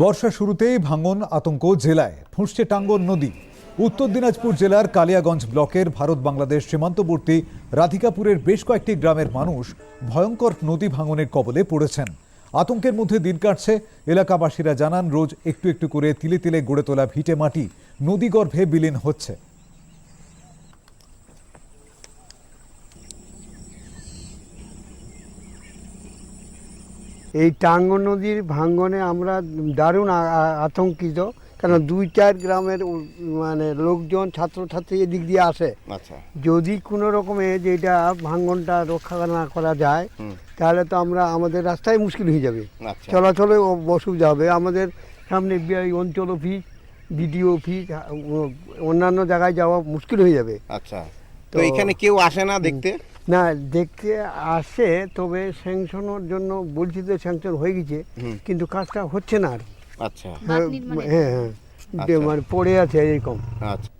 বর্ষা শুরুতেই ভাঙন আতঙ্ক জেলায়। ফুঁসছে টাঙ্গন নদী। উত্তর দিনাজপুর জেলার কালিয়াগঞ্জ ব্লকের ভারত বাংলাদেশ সীমান্তবর্তী রাধিকাপুরের বেশ কয়েকটি গ্রামের মানুষ ভয়ঙ্কর নদী ভাঙনের কবলে পড়েছেন। আতঙ্কের মধ্যে দিন কাটছে। এলাকাবাসীরা জানান, রোজ একটু একটু করে তিলে তিলে গড়ে তোলা ভিটে মাটি নদীগর্ভে বিলীন হচ্ছে। এই টাঙ্গ নদীর ভাঙ্গনে আমরা দারুণ আতঙ্কিত কেন দুই চার গ্রামের মানে লোকজন ছাত্রছাত্রী এদিক দিয়ে আসে। আচ্ছা। যদি কোনো রকমে যেটা ভাঙ্গনটা রক্ষা না করা যায় তাহলে তো আমরা আমাদের রাস্তায় মুশকিল হয়ে যাবে। আচ্ছা। চলাচলে অসুবিধা হবে। আমাদের সামনে অঞ্চল অফিস বিডিও অফিস অন্যান্য জায়গায় যাওয়া মুশকিল হয়ে যাবে। আচ্ছা। তো- এখানে কেউ আসে না দেখতে? না দেখতে আসে তবে স্যাংশনের জন্য বলছি তো স্যাংশন হয়ে গেছে কিন্তু কাজটা হচ্ছে না আর আচ্ছা। হ্যাঁ হ্যাঁ হ্যাঁ। আচ্ছা। মানে পড়ে আছে এরকম। আচ্ছা।